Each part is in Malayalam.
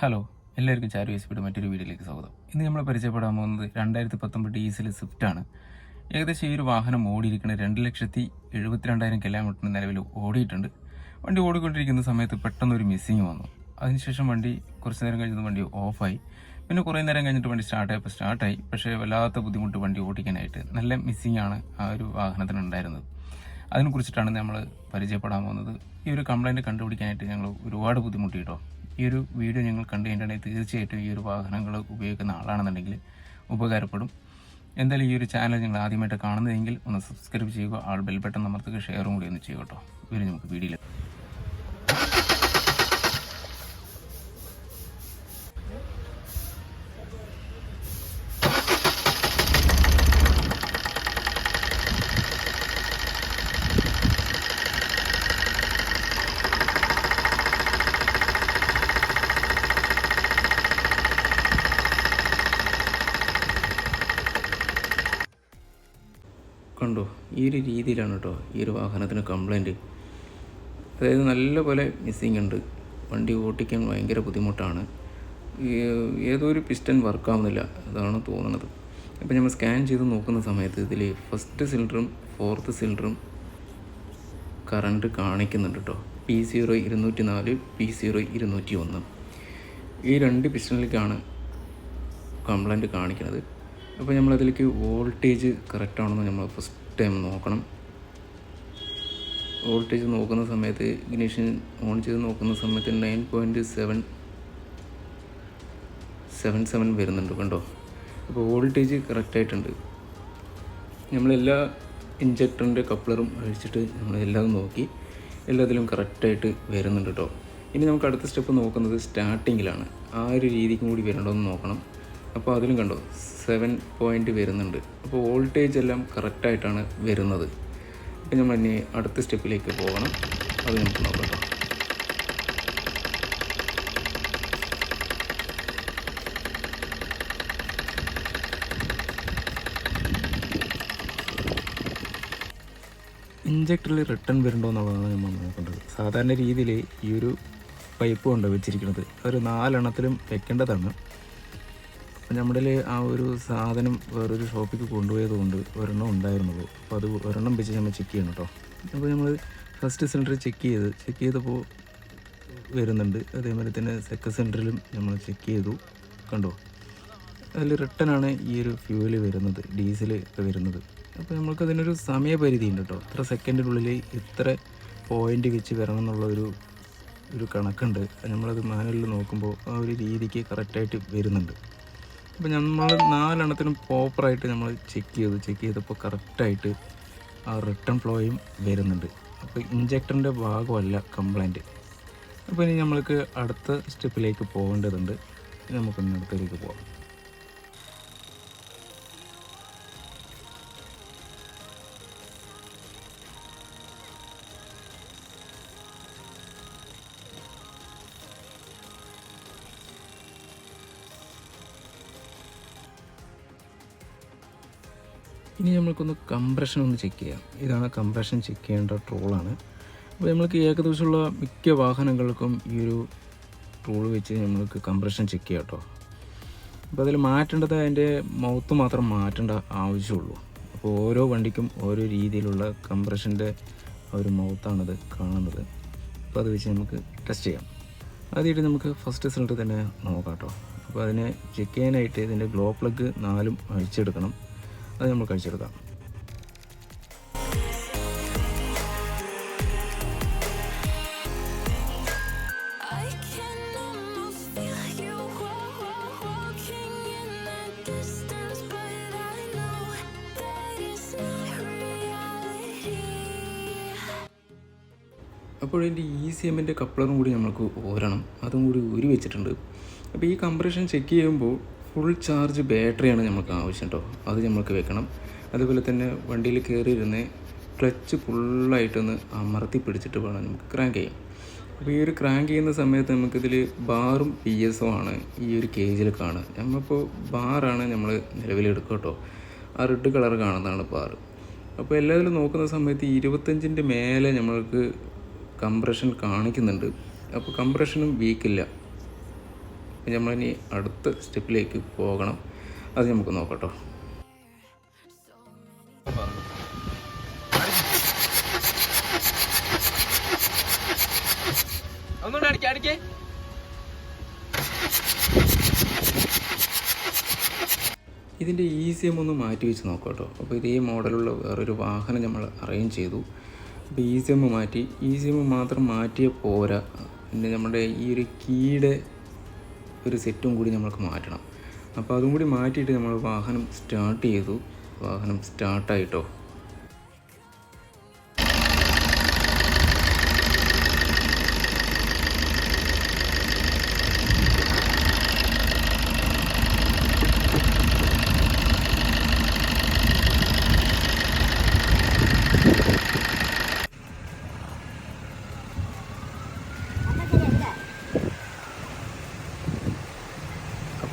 ഹലോ എല്ലാവർക്കും ചാരു എസ് പിയുടെ മറ്റൊരു വീഡിയോയിലേക്ക് സ്വാഗതം. ഇന്ന് നമ്മൾ പരിചയപ്പെടാൻ പോകുന്നത് രണ്ടായിരത്തി പത്തൊമ്പത് ഡീസൽ സ്വിഫ്റ്റാണ് ഏകദേശം ഈ ഒരു വാഹനം ഓടിയിരിക്കുന്നത് രണ്ട് ലക്ഷത്തി എഴുപത്തിരണ്ടായിരം കിലോമീറ്ററിന് നിലവിൽ ഓടിയിട്ടുണ്ട്. വണ്ടി ഓടിക്കൊണ്ടിരിക്കുന്ന സമയത്ത് പെട്ടെന്ന് ഒരു മിസ്സിങ് വന്നു. അതിനുശേഷം വണ്ടി കുറച്ച് നേരം കഴിഞ്ഞ് വണ്ടി ഓഫായി പിന്നെ കുറേ നേരം കഴിഞ്ഞിട്ട് വണ്ടി സ്റ്റാർട്ടായപ്പോൾ സ്റ്റാർട്ടായി പക്ഷേ വല്ലാത്ത ബുദ്ധിമുട്ട് വണ്ടി ഓടിക്കാനായിട്ട് നല്ല മിസ്സിങ് ആണ് ആ ഒരു വാഹനത്തിന് ഉണ്ടായിരുന്നത്. അതിനെക്കുറിച്ചിട്ടാണ് നമ്മൾ പരിചയപ്പെടാൻ പോകുന്നത്. ഈ ഒരു കംപ്ലൈന്റ് കണ്ടുപിടിക്കാനായിട്ട് ഞങ്ങൾ ഒരുപാട് ബുദ്ധിമുട്ടി കേട്ടോ ഈ ഒരു വീഡിയോ നിങ്ങൾ കണ്ടു കഴിഞ്ഞിട്ടുണ്ടെങ്കിൽ തീർച്ചയായിട്ടും ഈ ഒരു വാഹനങ്ങൾ ഉപയോഗിക്കുന്ന ആളാണെന്നുണ്ടെങ്കിൽ ഉപകാരപ്പെടും. എന്തായാലും ഈ ഒരു ചാനൽ നിങ്ങൾ ആദ്യമായിട്ട് കാണുന്നതെങ്കിൽ ഒന്ന് സബ്സ്ക്രൈബ് ചെയ്യുക ആൾ ബെൽ ബട്ടൺ അമർത്തുക ഷെയറും കൂടി ഒന്ന് ചെയ്യുക കേട്ടോ. ഇവർ നമുക്ക് വീഡിയോയിൽ കണ്ടോ? ഈ ഒരു രീതിയിലാണ് കേട്ടോ ഈ ഒരു വാഹനത്തിന് കംപ്ലൈന്റ് അതായത് നല്ലപോലെ മിസ്സിങ് ഉണ്ട്. വണ്ടി ഓട്ടിക്കാൻ ഭയങ്കര ബുദ്ധിമുട്ടാണ്. ഈ- ഏതോ ഒരു പിസ്റ്റൻ വർക്കാവുന്നില്ല അതാണ് തോന്നുന്നത് അപ്പോൾ നമ്മൾ സ്കാൻ ചെയ്ത് നോക്കുന്ന സമയത്ത് ഇതിൽ ഫസ്റ്റ് സിലിണ്ടറും ഫോർത്ത് സിലിണ്ടറും കറണ്ട് കാണിക്കുന്നുണ്ട് കേട്ടോ പി സീറോ ഇരുന്നൂറ്റി നാല് പി സീറോ ഇരുന്നൂറ്റി ഒന്ന് ഈ രണ്ട് പിസ്റ്റണിലേക്കാണ് കംപ്ലൈന്റ് കാണിക്കുന്നത് അപ്പോൾ നമ്മളതിലേക്ക് വോൾട്ടേജ് കറക്റ്റ് ആണെന്ന് നമ്മൾ ഫസ്റ്റ് ടൈം നോക്കണം. വോൾട്ടേജ് നോക്കുന്ന സമയത്ത് ഇഗ്നിഷൻ ഓൺ ചെയ്ത് നോക്കുന്ന സമയത്ത് nine point seven seven seven വരുന്നുണ്ട് കണ്ടോ? അപ്പോൾ വോൾട്ടേജ് കറക്റ്റായിട്ടുണ്ട് നമ്മളെല്ലാ ഇഞ്ചക്ടറിന്റെ കപ്ലറും അഴിച്ചിട്ട് നമ്മൾ എല്ലാം നോക്കി എല്ലാത്തിലും കറക്റ്റായിട്ട് വരുന്നുണ്ട് കേട്ടോ ഇനി നമുക്ക് അടുത്ത സ്റ്റെപ്പ് നോക്കുന്നത് സ്റ്റാർട്ടിങ്ങിലാണ് ആ ഒരു രീതിക്കും കൂടി വരണ്ടോ എന്ന് നോക്കണം. അപ്പോൾ അതിലും കണ്ടോ സെവൻ പോയിന്റ് വരുന്നുണ്ട്. അപ്പോൾ വോൾട്ടേജ് എല്ലാം കറക്റ്റായിട്ടാണ് വരുന്നത്. അപ്പോൾ നമ്മൾ ഇനി അടുത്ത സ്റ്റെപ്പിലേക്ക് പോകണം. അത് നമുക്ക് നോക്കാം ഇഞ്ചക്ടറിൽ റിട്ടേൺ വരുന്നുണ്ടോ എന്നുള്ളതാണ് നമ്മൾ നോക്കേണ്ടത്. സാധാരണ രീതിയിൽ ഈ ഒരു പൈപ്പ് കൊണ്ട് വെച്ചിരിക്കുന്നത്. ഒരു നാലെണ്ണത്തിലും വെക്കേണ്ടതാണ്. നമ്മുടെ ആ ഒരു സാധനം വേറൊരു ഷോപ്പിക്ക് കൊണ്ടുപോയത് കൊണ്ട് ഒരെണ്ണം ഉണ്ടായിരുന്നുള്ളൂ അപ്പോൾ അത് ഒരെണ്ണം വെച്ച് നമ്മൾ ചെക്ക് ചെയ്യണം കേട്ടോ അപ്പോൾ നമ്മൾ ഫസ്റ്റ് സിലിണ്ടർ ചെക്ക് ചെയ്ത് ചെക്ക് ചെയ്തപ്പോൾ വരുന്നുണ്ട്. അതേമാതിരി തന്നെ സെക്കൻഡ് സിലിണ്ടറിലും നമ്മൾ ചെക്ക് ചെയ്തു. കണ്ടോ? അതിൽ റിട്ടേൺ ആണ് ഈ ഒരു ഫ്യൂവൽ വരുന്നത് ഡീസൽ ഒക്കെ വരുന്നത്. അപ്പോൾ നമുക്ക് അതിനൊരു സമയപരിധി ഉണ്ട് കേട്ടോ ഇത്ര സെക്കൻഡിനുള്ളിൽ ഇത്ര പോയിന്റ് വെച്ച് വരണം എന്നുള്ള ഒരു ഒരു കണക്കുണ്ട്. നമ്മളത് മാനുവലിൽ നോക്കുമ്പോൾ ആ ഒരു രീതിക്ക് കറക്റ്റായിട്ട് വരുന്നുണ്ട്. അപ്പോൾ നമ്മൾ നാലെണ്ണത്തിനും പ്രോപ്പറായിട്ട് നമ്മൾ ചെക്ക് ചെയ്തു ചെക്ക് ചെയ്തപ്പോൾ കറക്റ്റായിട്ട് ആ റിട്ടേൺ ഫ്ലോയും വരുന്നുണ്ട്. അപ്പോൾ ഇഞ്ചക്ടറിന്റെ ഭാഗമല്ല കംപ്ലൈന്റ് അപ്പോൾ ഇനി നമ്മൾക്ക് അടുത്ത സ്റ്റെപ്പിലേക്ക് പോകേണ്ടതുണ്ട്. നമുക്കൊന്ന് അടുത്തേക്ക് പോകാം ഇനി നമ്മൾക്കൊന്ന് കംപ്രഷൻ ഒന്ന് ചെക്ക് ചെയ്യാം. ഇതാണ് കംപ്രഷൻ ചെക്ക് ചെയ്യേണ്ട ട്രോളാണ് അപ്പോൾ നമ്മൾക്ക് ഏകദേശമുള്ള മിക്ക വാഹനങ്ങൾക്കും ഈ ഒരു ട്രോൾ വെച്ച് നമ്മൾക്ക് കംപ്രഷൻ ചെക്ക് ചെയ്യാം കേട്ടോ അപ്പോൾ അതിൽ മാറ്റേണ്ടത് അതിന്റെ മൗത്ത് മാത്രം മാറ്റേണ്ട ആവശ്യമുള്ളൂ. അപ്പോൾ ഓരോ വണ്ടിക്കും ഓരോ രീതിയിലുള്ള കംപ്രഷന്റെ ഒരു മൗത്താണിത് കാണുന്നത്. അപ്പോൾ അത് വെച്ച് നമുക്ക് ടെസ്റ്റ് ചെയ്യാം. ആദ്യമായിട്ട് നമുക്ക് ഫസ്റ്റ് സിലിണ്ടർ തന്നെ നോക്കാം കേട്ടോ അപ്പോൾ അതിനെ ചെക്ക് ചെയ്യാനായിട്ട് ഇതിന്റെ ഗ്ലോ പ്ലഗ് നാലും അഴിച്ചെടുക്കണം. അത് നമ്മൾ കഴിച്ചെടുക്കാം. അപ്പോൾ ഇതിന്റെ ഇ സി എമ്മിന്റെ കപ്ലറും കൂടി നമുക്ക് ഓരണം അതും കൂടി ഊരി വെച്ചിട്ടുണ്ട്. അപ്പോൾ ഈ കംപ്രഷൻ ചെക്ക് ചെയ്യുമ്പോൾ ഫുൾ ചാർജ് ബാറ്ററിയാണ് നമുക്ക് ആവശ്യം കേട്ടോ അത് നമുക്ക് വെക്കണം. അതുപോലെ തന്നെ വണ്ടിയിൽ കയറിയിരുന്ന് ക്ലച്ച് ഫുള്ളായിട്ടൊന്ന് അമർത്തി പിടിച്ചിട്ട് വേണം നമുക്ക് ക്രാങ്ക് ചെയ്യാം അപ്പോൾ ഈ ഒരു ക്രാങ്ക് ചെയ്യുന്ന സമയത്ത് നമുക്കിതിൽ ബാറും പി എസ് ആണ് ഈ ഒരു കേജിൽ കാണുക. നമ്മളിപ്പോൾ ബാറാണ് നമ്മൾ നിലവിലെടുക്കുക കേട്ടോ ആ റെഡ് കളർ കാണുന്നതാണ് ബാർ അപ്പോൾ എല്ലാവരും നോക്കുന്ന സമയത്ത് ഇരുപത്തഞ്ചിന്റെ മേലെ നമ്മൾക്ക് കംപ്രഷൻ കാണിക്കുന്നുണ്ട്. അപ്പോൾ കംപ്രഷനും വീക്കില്ല അപ്പോൾ ഇനി അടുത്ത സ്റ്റെപ്പിലേക്ക് പോകണം. അത് നമുക്ക് നോക്കട്ടോ. ഒന്നുകൂടെ അടിക്കേ അടിക്കേ. ഇതിന്റെ ഇ സി എം ഒന്ന് മാറ്റി വെച്ച് നോക്കാം കേട്ടോ അപ്പോൾ ഇതേ മോഡലുള്ള വേറൊരു വാഹനം നമ്മൾ അറേഞ്ച് ചെയ്തു. അപ്പോൾ ഇ സി എം മാറ്റി. ഇ സി എം മാത്രം മാറ്റിയ പോരാ. പിന്നെ നമ്മുടെ ഈ ഒരു കീയുടെ ഒരു സെറ്റും കൂടി നമ്മൾക്ക് മാറ്റണം. അപ്പോൾ അതും കൂടി മാറ്റിയിട്ട് നമ്മൾ വാഹനം സ്റ്റാർട്ട് ചെയ്തു. വാഹനം സ്റ്റാർട്ടായിട്ടോ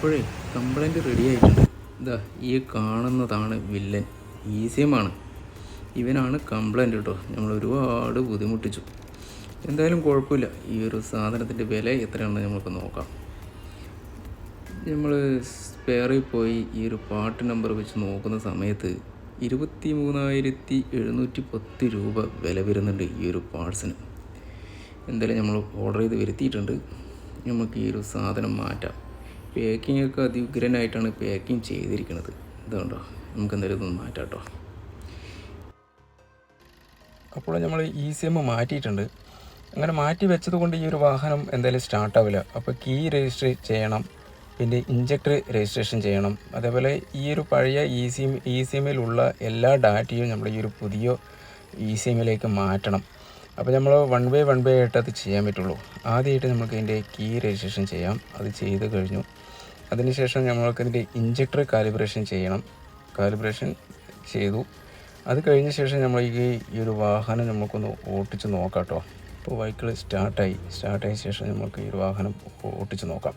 അപ്പോഴേ കംപ്ലൈന്റ് റെഡി ആയിട്ടുണ്ട്. ഇതാ ഈ കാണുന്നതാണ് വില്ലൻ ഈസിയമാണ് ഇവനാണ് കംപ്ലൈന്റ് കേട്ടോ നമ്മൾ ഒരുപാട് ബുദ്ധിമുട്ടിച്ചു. എന്തായാലും കുഴപ്പമില്ല. ഈ ഒരു സാധനത്തിന്റെ വില എത്രയാണെന്ന് നമുക്ക് നോക്കാം. നമ്മൾ സ്പെയറിൽ പോയി ഈ ഒരു പാർട്ട് നമ്പർ വെച്ച് നോക്കുന്ന സമയത്ത് ഇരുപത്തി മൂന്നായിരത്തി എഴുന്നൂറ്റി പത്ത് രൂപ വില വരുന്നുണ്ട് ഈ ഒരു പാർട്സിന് എന്തായാലും നമ്മൾ ഓർഡർ ചെയ്ത് വരുത്തിയിട്ടുണ്ട്. നമുക്ക് ഈ ഒരു സാധനം മാറ്റാം. പാക്കിംഗ് ഒക്കെ അതിഗ്രനായിട്ടാണ് പാക്കിംഗ് ചെയ്തിരിക്കുന്നത്. ഇതുകൊണ്ടോ നമുക്ക് എന്തായാലും ഇതൊന്ന് മാറ്റാം കേട്ടോ അപ്പോൾ നമ്മൾ ഇ സി എം മാറ്റിയിട്ടുണ്ട്. അങ്ങനെ മാറ്റി വെച്ചത് കൊണ്ട് ഈ ഒരു വാഹനം എന്തായാലും സ്റ്റാർട്ടാവില്ല അപ്പോൾ കീ രജിസ്റ്റർ ചെയ്യണം. പിന്നെ ഇഞ്ചക്ടർ രജിസ്ട്രേഷൻ ചെയ്യണം. അതേപോലെ ഈ ഒരു പഴയ E C M E C എമ്മിലുള്ള എല്ലാ ഡാറ്റയും നമ്മൾ ഈ ഒരു പുതിയ ഇ സി എമ്മിലേക്ക് മാറ്റണം. അപ്പോൾ നമ്മൾ വൺ ബൈ വൺ ബൈ ആയിട്ട് അത് ചെയ്യാൻ പറ്റുള്ളൂ. ആദ്യമായിട്ട് നമുക്ക് ഇതിന്റെ കീ രജിസ്ട്രേഷൻ ചെയ്യാം. അത് ചെയ്ത് കഴിഞ്ഞു. അതിനുശേഷം നമ്മൾക്കതിന്റെ ഇഞ്ചക്ടർ കാലിബ്രേഷൻ ചെയ്യണം. കാലിബ്രേഷൻ ചെയ്തു. അത് കഴിഞ്ഞ ശേഷം നമ്മൾ ഈ ഈ ഒരു വാഹനം നമുക്കൊന്ന് ഓട്ടിച്ച് നോക്കാം കേട്ടോ ഇപ്പോൾ വൈക്കിൾ സ്റ്റാർട്ടായി സ്റ്റാർട്ടായ ശേഷം നമുക്ക് ഈ ഒരു വാഹനം ഓട്ടിച്ച് നോക്കാം.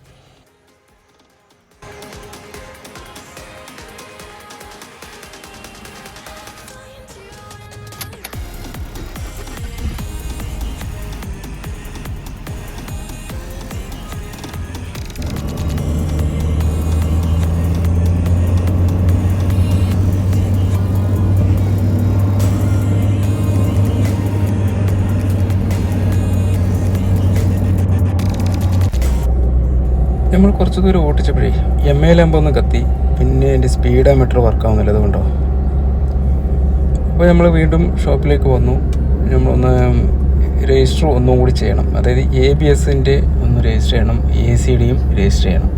നമ്മൾ കുറച്ച് ദൂരം ഓട്ടിച്ചപ്പോഴേ എം എ ലാമ്പൊന്ന് കത്തി. പിന്നെ എന്റെ സ്പീഡോമീറ്റർ വർക്കാവുന്നില്ല അതുകൊണ്ടോ അപ്പോൾ നമ്മൾ വീണ്ടും ഷോപ്പിലേക്ക് വന്നു. നമ്മളൊന്ന് രജിസ്റ്റർ ഒന്നും കൂടി ചെയ്യണം. അതായത് എ ബി എസിന്റെ ഒന്ന് രജിസ്റ്റർ ചെയ്യണം. എ സി ഡിയും രജിസ്റ്റർ ചെയ്യണം.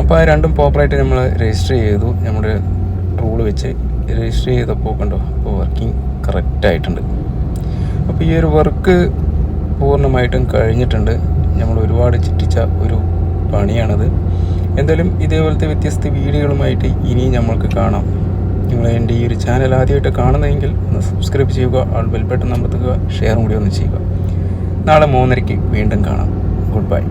അപ്പോൾ ആ രണ്ടും പ്രോപ്പറായിട്ട് നമ്മൾ രജിസ്റ്റർ ചെയ്തു. നമ്മുടെ ടൂൾ വെച്ച് രജിസ്റ്റർ ചെയ്തപ്പോൾ കണ്ടോ അപ്പോൾ വർക്കിംഗ് കറക്റ്റായിട്ടുണ്ട് അപ്പോൾ ഈ ഒരു വർക്ക് പൂർണമായിട്ടും കഴിഞ്ഞിട്ടുണ്ട്. നമ്മൾ ഒരുപാട് ചിട്ടിച്ച ഒരു പണിയാണത്. എന്തായാലും ഇതേപോലത്തെ വ്യത്യസ്ത വീഡിയോകളുമായിട്ട് ഇനിയും നമ്മൾക്ക് കാണാം. നിങ്ങൾ എന്റെ ഈ ഒരു ചാനൽ ആദ്യമായിട്ട് കാണുന്നതെങ്കിൽ ഒന്ന് സബ്സ്ക്രൈബ് ചെയ്യുക ആൾ ബെൽബട്ടൺ അമർത്തുക ഷെയറും കൂടി ഒന്ന് ചെയ്യുക. നാളെ മൂന്നരയ്ക്ക് വീണ്ടും കാണാം. Good bye